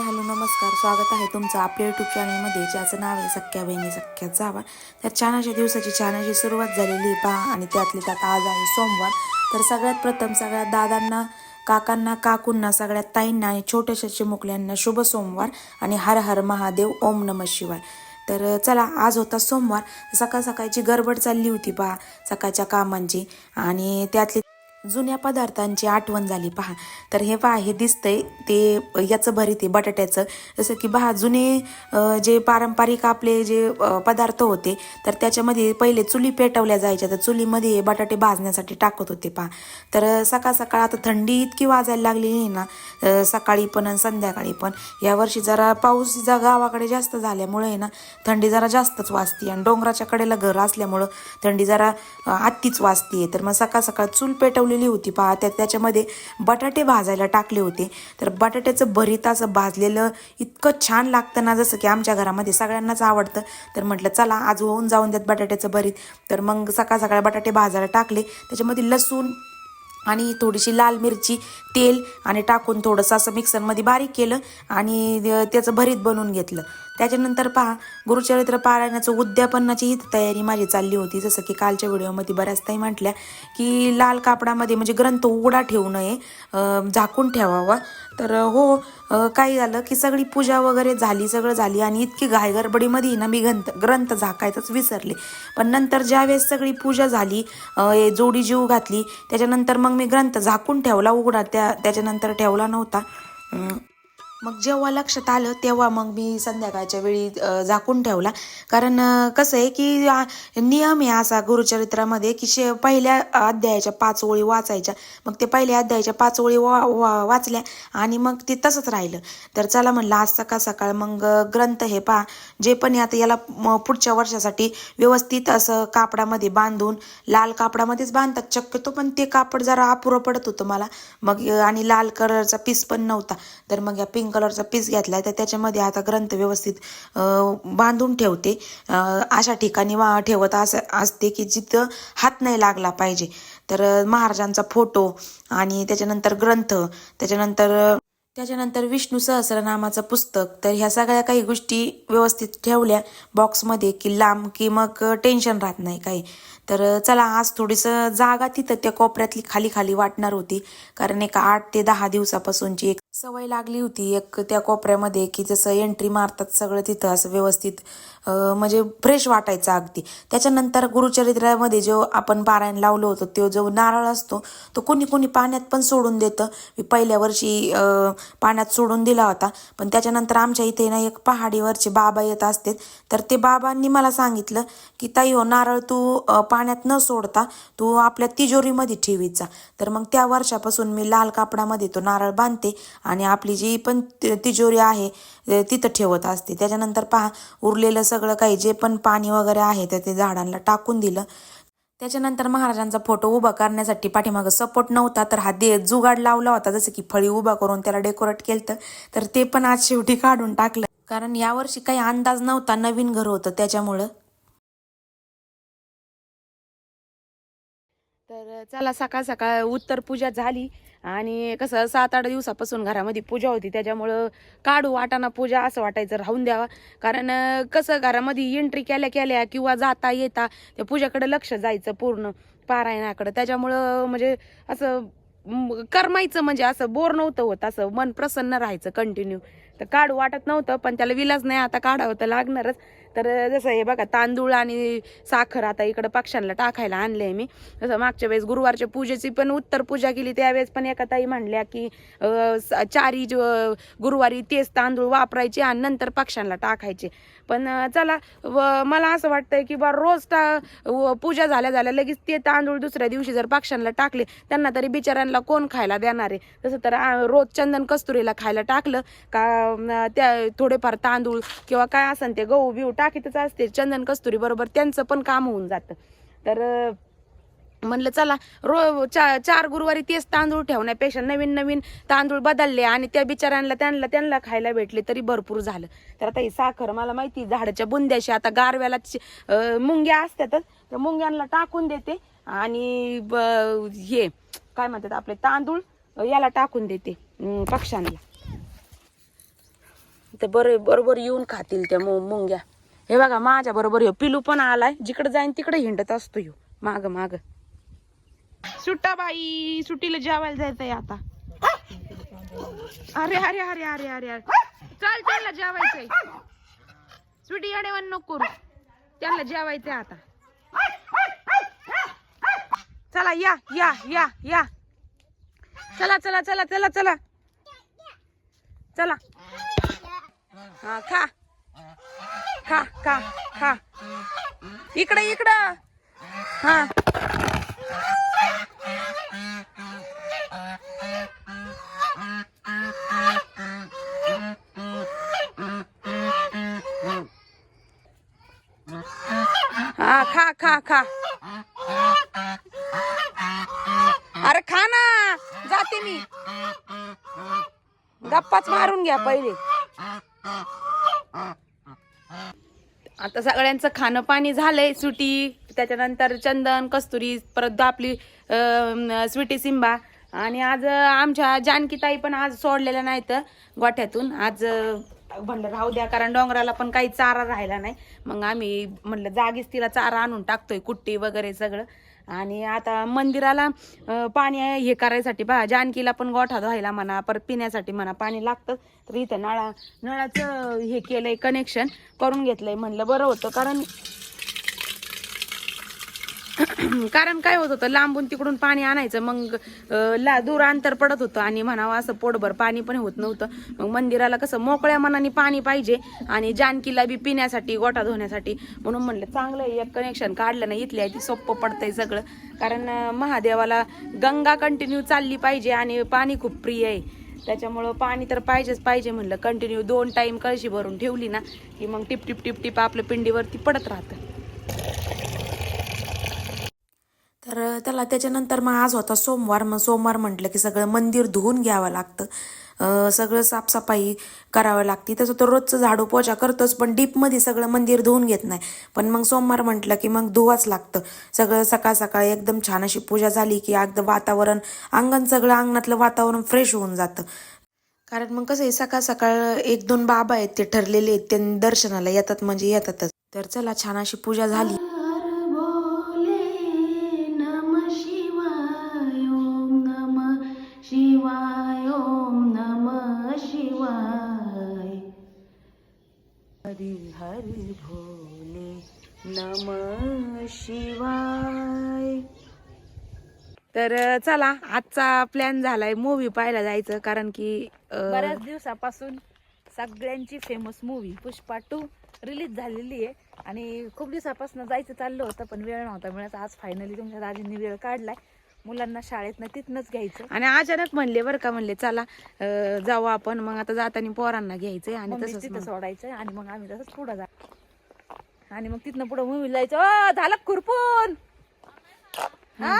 Hi hello नमस्कार. स्वागत आहे तुमचं आपल्या यूट्यूब चॅनलमध्ये ज्याचं नाव आहे सख्या बहिणी सख्या जावा. त्या छानाच्या दिवसाची छानाची सुरुवात झालेली पहा. आणि त्यातली त्यात आज आहे सोमवार. तर सगळ्यात प्रथम सगळ्या दादांना काकांना काकूंना सगळ्यात ताईंना आणि छोट्याशा चिमुकल्यांना शुभ सोमवार आणि हर हर महादेव ओम नम शिवाय. तर चला आज होता सोमवार. सकाळ सकाळची गडबड चालली होती पहा सकाळच्या कामांची. आणि त्यातली जुन्या पदार्थांची आठवण झाली. पहा तर हे पहा हे दिसतंय ते याचं भरीत आहे बटाट्याचं. जसं की पहा जुने जे पारंपरिक आपले जे पदार्थ होते तर त्याच्यामध्ये पहिले चुली पेटवल्या जायच्या. तर चुलीमध्ये बटाटे भाजण्यासाठी टाकत होते पहा. तर सकाळ सकाळ आता थंडी इतकी वाजायला लागलेली आहे ना सकाळी पण आणि संध्याकाळी पण. यावर्षी जरा पाऊस जा गावाकडे जास्त झाल्यामुळे आहे ना थंडी जरा जास्तच वाजते आणि डोंगराच्या कडेला घर असल्यामुळं थंडी जरा आत्तीच वाजते तर मग सकाळ सकाळ चूल पेटवली ठेवलेली होती. पहा त्या त्याच्यामध्ये बटाटे भाजायला टाकले होते. तर बटाट्याचं भरीत असं भाजलेलं इतकं छान लागतं ना जसं की आमच्या घरामध्ये सगळ्यांनाच आवडतं. तर म्हटलं चला आज होऊन जाऊन द्यात बटाट्याचं भरीत. तर मग सकाळ सकाळ बटाटे भाजायला टाकले. त्याच्यामध्ये लसूण आणि थोडीशी लाल मिरची तेल आणि टाकून थोडंसं असं मिक्सरमध्ये बारीक केलं आणि त्याचं भरीत बनवून घेतलं. त्याच्यानंतर पहा गुरुचरित्र पारायणाचं उद्यापनाची ही तयारी माझी चालली होती. जसं की कालच्या व्हिडिओमध्ये बऱ्याच ताई म्हटल्या की लाल कापडामध्ये म्हणजे ग्रंथ उघडा ठेवू नये झाकून ठेवावा. तर हो काय झालं की सगळी पूजा वगैरे झाली सगळं झाली आणि इतकी घायगडबडीमध्ये ना मी ग्रंथ ग्रंथ झाकायचंच विसरले. पण नंतर ज्यावेळेस सगळी पूजा झाली हे जोडी जीव घातली त्याच्यानंतर मग मी ग्रंथ झाकून ठेवला उघडा त्या त्याच्यानंतर ठेवला नव्हता. मग जेव्हा लक्षात आलं तेव्हा मग मी संध्याकाळच्या वेळी झाकून ठेवला. कारण कसं आहे की नियम आहे असा गुरुचरित्रामध्ये की शे पहिल्या अध्यायाच्या पाच ओळी वाचायच्या. मग ते पहिल्या अध्यायाच्या पाच ओळी वा, वा वाचल्या आणि मग ते तसंच राहिलं. तर चला म्हणलं आज सकाळ सकाळ मग ग्रंथ हे पहा. जे पण आता याला पुढच्या वर्षासाठी व्यवस्थित असं कापडामध्ये बांधून लाल कापडामध्येच बांधतात. शक्यतो पण ते कापड जरा अपुरं पडत होतं मला. मग आणि लाल कलरचा पीस पण नव्हता. तर मग या पिंक कलरचा पीस घेतला तर त्याच्यामध्ये आता ग्रंथ व्यवस्थित बांधून ठेवते. अशा ठिकाणी वा ठेवत असं असते की जिथं हात नाही लागला पाहिजे. तर महाराजांचा फोटो आणि त्याच्यानंतर ग्रंथ त्याच्यानंतर त्याच्यानंतर विष्णू सहस्रनामाचं पुस्तक तर ह्या सगळ्या काही गोष्टी व्यवस्थित ठेवल्या बॉक्समध्ये की लांब की मग टेन्शन राहत नाही काही. तर चला आज थोडीसं जागा तिथं त्या कोपऱ्यातली खाली खाली वाटणार होती. कारण एक आठ ते दहा दिवसापासूनची एक सवय लागली होती एक त्या कोपऱ्यामध्ये की जसं एंट्री मारतात सगळं तिथं असं व्यवस्थित म्हणजे फ्रेश वाटायचा अगदी. त्याच्यानंतर गुरुचरित्रामध्ये जो आपण पारायण लावलो होतो तो जो नारळ असतो तो कोणी कोणी पाण्यात पण सोडून देतं. मी पहिल्या वर्षी पाण्यात सोडून दिला होता. पण त्याच्यानंतर आमच्या इथे ना एक पहाडीवरचे बाबा येत असते. तर ते बाबांनी मला सांगितलं की ताई हो नारळ तू पाण्यात न सोडता तू आपल्या तिजोरीमध्ये ठेवीचा तर मग त्या वर्षापासून मी लाल कापडामध्ये तो नारळ बांधते आणि आपली जी पण ति- तिजोरी आहे तिथं ठेवत असते. त्याच्यानंतर पहा उरलेलं सगळं काही जे पण पाणी वगैरे आहे तर ते झाडांना टाकून दिलं. त्याच्यानंतर महाराजांचा फोटो उभा करण्यासाठी पाठीमागं सपोर्ट नव्हता तर हा दे जुगाड लावला होता जसं की फळी उभा करून त्याला डेकोरेट केलं तर ते पण आज शेवटी काढून टाकलं. कारण यावर्षी काही अंदाज नव्हता नवीन घर होतं त्याच्यामुळं. तर चला सकाळ सकाळ उत्तर पूजा झाली. आणि कसं सात आठ दिवसापासून घरामध्ये पूजा होती. त्याच्यामुळं काढू वाटाणा पूजा असं वाटायचं राहून द्यावा. कारण कसं घरामध्ये एंट्री केल्या केल्या किंवा जाता येता त्या पूजाकडे लक्ष जायचं पूर्ण पारायणाकडं. त्याच्यामुळं म्हणजे असं करमायचं म्हणजे असं बोर नव्हतं होत. असं मन प्रसन्न राहायचं कंटिन्यू तर काढू वाटत नव्हतं पण त्याला विलाज नाही आता काढावं तर लागणारच. तर जसं हे बघा तांदूळ आणि साखर आता इकडं पक्ष्यांना टाकायला आणले मी. जसं मागच्या वेळेस गुरुवारच्या पूजेची पण उत्तर पूजा केली त्यावेळेस पण एका ताई म्हणल्या की अं, चारी गुरुवारी तेच तांदूळ वापरायचे आणि नंतर पक्ष्यांना टाकायचे. पण चला व मला असं वाटतंय की बा रोज टा व पूजा झाल्या झाल्या लगेच ते तांदूळ दुसऱ्या दिवशी जर पक्ष्यांना टाकले त्यांना तरी बिचाऱ्यांना कोण खायला देणार आहे? तसं तर रोज चंदन कस्तुरीला खायला टाकलं का त्या थोडेफार तांदूळ किंवा काय असन ते गहू बिहू टाकीतच असते चंदन कस्तुरी बरोबर त्यांचं पण काम होऊन जातं. तर म्हणलं चला रो चा चार गुरुवारी तेच तांदूळ ठेवण्यापेक्षा नवीन नवीन तांदूळ बदलले आणि त्या बिचाऱ्यांना त्यांना त्यांना खायला भेटले तरी भरपूर झालं. तर आता ही साखर मला माहिती झाडाच्या बुंद्याशी आता गारव्याला मुंग्या असतातच तर मुंग्यांना टाकून देते आणि ब- हे काय म्हणतात आपले तांदूळ याला टाकून देते पक्ष्यांना. तर बरे बरोबर येऊन खातील त्या मु मुंग्या. हे बघा माझ्या बरोबर हो पिलू पण आलाय जिकडे जाईन तिकडे हिंडत असतो ह्यो माग माग. सुट्टा बाई सुट्टीला जेवायला जायचंय आता. अरे अरे अरे अरे अरे अरे. चल त्यांना जेवायचंय. सुटी वन नको करू. त्यांना जेवायचंय आता. चला या या या या. चला चला चला चला चला. चला. हा खा. खा खा खा. इकडे इकडं. हा. हा खा खा खा. अरे खा ना. जाते मी. गप्पाच मारून घ्या पहिले. आता सगळ्यांचं खाणं पाणी झालंय सुटी. त्याच्यानंतर चंदन कस्तुरी परत आपली स्वीटी सिंबा आणि आज आमच्या जानकीताई पण आज सोडलेल्या नाहीत गोठ्यातून. आज म्हणलं राहू द्या कारण डोंगराला पण काही चारा राहिला नाही. मग आम्ही म्हणलं जागीच तिला चारा आणून टाकतोय कुट्टी वगैरे सगळं. आणि आता मंदिराला पाणी हे करायसाठी पहा जानकीला पण गोठा धुवायला म्हणा परत पिण्यासाठी म्हणा पाणी लागतं. तर इथं नळा नळाचं हे केलंय कनेक्शन करून घेतलंय. म्हणलं बरं होतं कारण कारण काय होत होतं लांबून तिकडून पाणी आणायचं मग ला दूर अंतर पडत होतं आणि म्हणावं असं पोटभर पाणी पण होत नव्हतं. मग मंदिराला कसं मोकळ्या मनाने पाणी पाहिजे आणि जानकीला बी पिण्यासाठी गोठा धुण्यासाठी. म्हणून म्हणलं चांगलं आहे, एक कनेक्शन काढलं नाही इथल्या ती सोपं पडतंय सगळं. कारण महादेवाला गंगा कंटिन्यू चालली पाहिजे आणि पाणी खूप प्रिय आहे. त्याच्यामुळं पाणी तर पाहिजेच पाहिजे म्हणलं. कंटिन्यू दोन टाईम कळशी भरून ठेवली ना की मग टिप टिप टिप टिप आपलं पिंडीवरती पडत राहतं तर त्याला त्याच्यानंतर मग आज होता सोमवार. मग सोमवार म्हटलं की सगळं मंदिर धुवून घ्यावं लागतं. सगळं साफसफाई करावं लागते. तसं तर रोजचं झाडू पोछा करतोच पण डीपमध्ये सगळं मंदिर धुवून घेत नाही. पण मग सोमवार म्हटलं की मग धुवाच लागतं. सगळं सकाळ सकाळ एकदम छान अशी पूजा झाली की अगदी वातावरण अंगण सगळं अंगणातलं वातावरण फ्रेश होऊन जातं. कारण मग कसं आहे सकाळ सकाळ एक दोन बाबा आहेत ते ठरलेले आहेत ते दर्शनाला येतात म्हणजे येतातच. तर चला छान अशी पूजा झाली. नम शिवाय तर चला आजचा प्लॅन झालाय मूवी पाहायला जायचं कारण की बऱ्याच दिवसापासून सगळ्यांची famous movie Pushpa two release झालेली आहे. आणि खूप दिवसापासून जायचं चाललं होतं पण वेळ नव्हता मिळत. आज फायनली तुमच्या दाजींनी वेळ काढलाय. मुलांना शाळेतनं तिथनंच घ्यायचं. आणि अचानक म्हणले बरं का म्हणले चला जाऊ आपण. मग आता जाताना पोरांना घ्यायचंय आणि मग. सोडायचं आणि मग आम्ही तसंच पुढं जा आणि मग तिथनं पुढं मूवी जायचं. "अ, झालं खुरपून? हा?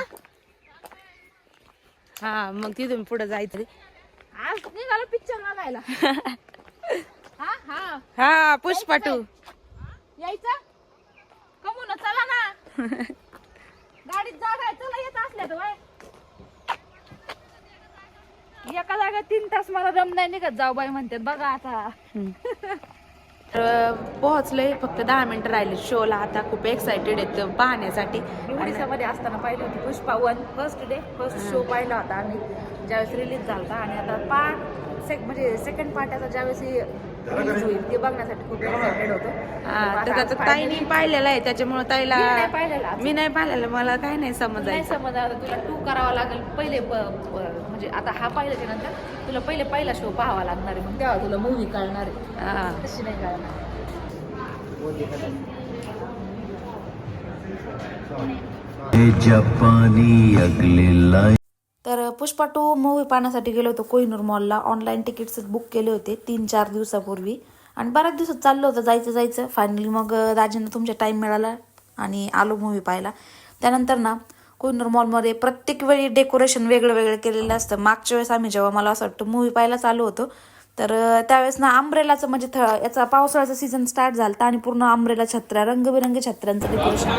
हा मग तिथून पुढे जायचं आज निघालो पिक्चर बघायला. हा हा. हा पुष्पा टू यायचं? कमून चला ना. गाडीत जागा चला येत असल्या तर एका जागा तीन तास मला रम नाही निघत जाऊ बाई म्हणते बघा आता. तर पोहोचलोय फक्त दहा मिनिटं राहिले शोला. आता खूप एक्साइटेड आहेत पाहण्यासाठी. मी उडीसामध्ये असताना पाहिली होती Pushpa one. First day first show पाहिला होता आम्ही. ज्यावेळेस रिलीज झाला होता. आणि आता पार्ट सेक म्हणजे सेकंड पार्ट आता ज्यावेळेस रिलीज होईल ते बघण्यासाठी खूप एक्साइटेड होतो. हा, तर त्याचं ताईने पाहिलेलं आहे. त्याच्यामुळे ताईला मी नाही पाहिलेलं. मी नाही पाहिलेलं. मला काय नाही समज आता तुला टू करावा लागेल. पहिले म्हणजे आता हा पाहिल्याच्या नंतर तुला पहिले पहिला शो पाहावा लागणार आहे मग. तेव्हा तुला मूवी कळणार आहे. तशी नाही कळणार. जपानी अगले लाईन तर पुष्पा टू मूवी पाहण्यासाठी गेलो होतो कोहिनूर मॉलला ऑनलाईन तिकीट्स बुक केले होते तीन चार दिवसापूर्वी. आणि बऱ्याच दिवसात चाललं होतं जायचं जायचं. फायनली मग दाजींना तुमचा टाईम मिळाला आणि आलो मूवी पाहायला. त्यानंतर ना कोहिनूर मॉलमध्ये प्रत्येक वेळी डेकोरेशन वेगळं वेगळं केलेलं असतं. मागच्या वेळेस आम्ही जेव्हा मला असं वाटतं मूवी पाहायला चालू होतो तर त्यावेळेस ना आंब्रेलाचं म्हणजे थ याचा पावसाळ्याचा सीझन स्टार्ट झाला आणि पूर्ण आंब्रेला छत्र्या रंगबिरंगी छत्र्यांचं डेकोरेशन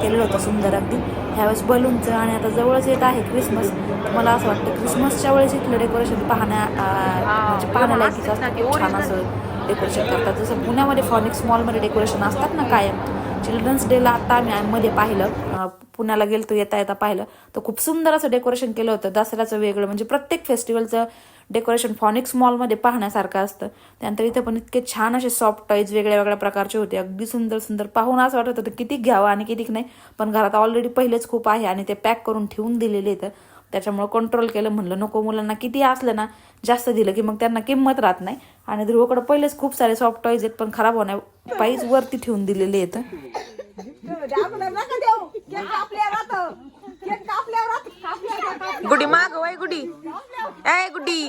केलेलं होतं सुंदर अगदी. ह्यावेळेस बलूनचं आणि आता जवळच येत आहे क्रिसमस मला असं वाटतं क्रिसमसच्या वेळेस इथलं डेकोरेशन पाहण्या म्हणजे पाहण्यालायकीचं असतं. छान असं डेकोरेशन करतात. जसं पुण्यामध्ये फॉनिक्स मॉलमध्ये डेकोरेशन असतात ना कायम चिल्ड्रन्स डेला आता आम्ही मध्ये पाहिलं. पुण्याला गेलतो येता येता पाहिलं. तर खूप सुंदर असं डेकोरेशन केलं होतं. दसऱ्याचं वेगळं म्हणजे प्रत्येक फेस्टिवलचं डेकोरेशन फॉनिक्स मॉलमध्ये पाहण्यासारखं असतं. त्यानंतर इथं पण इतके छान असे सॉफ्ट टॉईज वेगळ्या वेगळ्या प्रकारचे होते. अगदी सुंदर सुंदर. पाहून असं वाटत होतं किती घ्यावं आणि किती नाही. पण घरात ऑलरेडी पहिलेच खूप आहे आणि ते पॅक करून ठेवून दिलेले आहेत. त्याच्यामुळे कंट्रोल केलं. म्हणलं नको मुलांना किती असलं ना जास्त दिलं की मग त्यांना किंमत राहत नाही. आणि ध्रुवकडे पहिलेच खूप सारे सॉफ्ट टॉईज आहेत पण खराब होण्या पायीच वरती ठेवून दिलेले आहेत. गुडी माग वय गुडी. ए गुडी.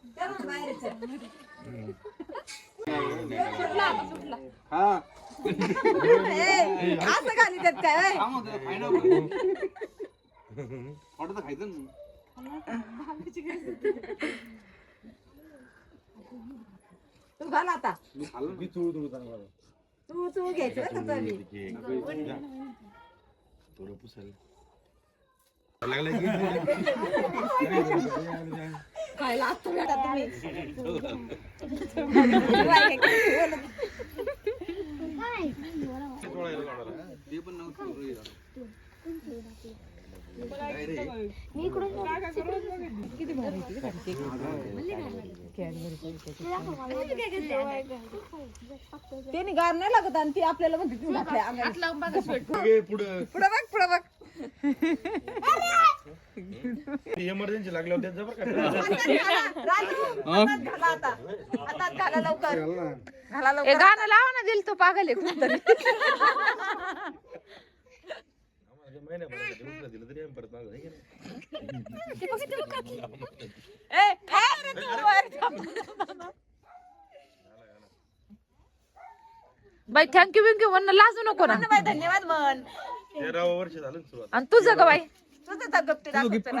हा ऑर्डर खायचं ना तू घाल आता. मी खाल्लं मी चांगला तू तू घ्यायचं बरं का थोडं पुसायला लागलं की खायला आता भेटा तुम्ही? त्याने गार नाही लागत आणि ती आपल्याला म्हणते पुढं पुढं बघ. पुढं बघ. इमर्जन्सी लागल्यावर त्यांचं बरं का? राजू, हातात घाला आता. हातात घाला लवकर. घाला ए लवकर. गाणं लावा ना दिल तो पागल आहे दिलं तरी आम्ही परत मागं की नाही? बाई थँक्यू बिंक्यू म्हणणं लाजू नको ना. बाई, धन्यवाद मन. तेरावं वर्ष झालं ना सुरुवात. आणि तुझं ग बाई? तुझं तर दाखवतो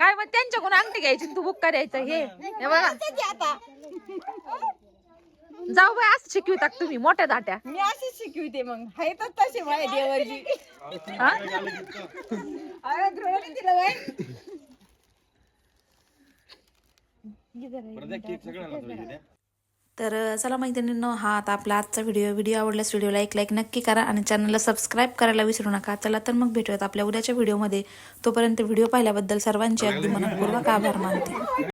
काय मग त्यांच्याकडून अंगठी घ्यायची तू बुक्का द्यायचा हे? हे बघा. जाऊ बाई असं शिकवितात तुम्ही मोठ्या दाट्या. मी अशीच शिकविते मग. हाय तर तशी हा? अरे ध्रुवने दिलं बाई. केक सगळ्यांना तर चला मैत्रिणींनो हा आता आपला आजचा व्हिडिओ व्हिडिओ आवडल्यास व्हिडिओला एक लाईक नक्की करा आणि चॅनलला सबस्क्राईब करायला विसरू नका. चला तर मग भेटूयात आपल्या उद्याच्या व्हिडिओमध्ये तोपर्यंत व्हिडिओ पाहिल्याबद्दल सर्वांचे अगदी. मनपूर्वक आभार मानते.